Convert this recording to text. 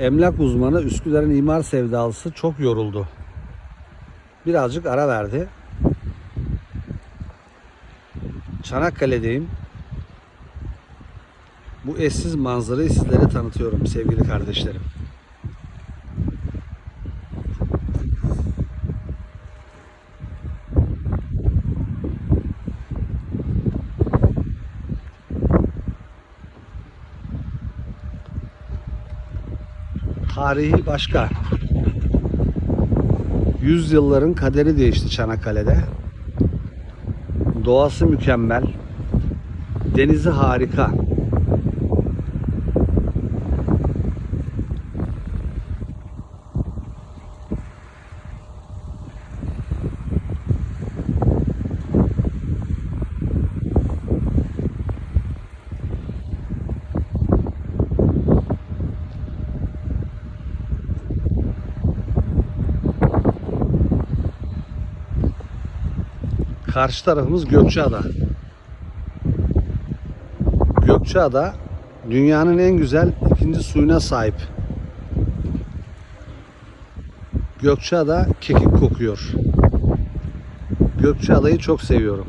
Emlak uzmanı Üsküdar'ın imar sevdalısı çok yoruldu. Birazcık ara verdi. Çanakkale'deyim. Bu eşsiz manzarayı sizlere tanıtıyorum sevgili kardeşlerim. Tarihi başka. Yüzyılların kaderi değişti Çanakkale'de. Doğası mükemmel. Denizi harika. Karşı tarafımız Gökçeada. Gökçeada dünyanın en güzel ikinci suyuna sahip. Gökçeada kekik kokuyor. Gökçeada'yı çok seviyorum.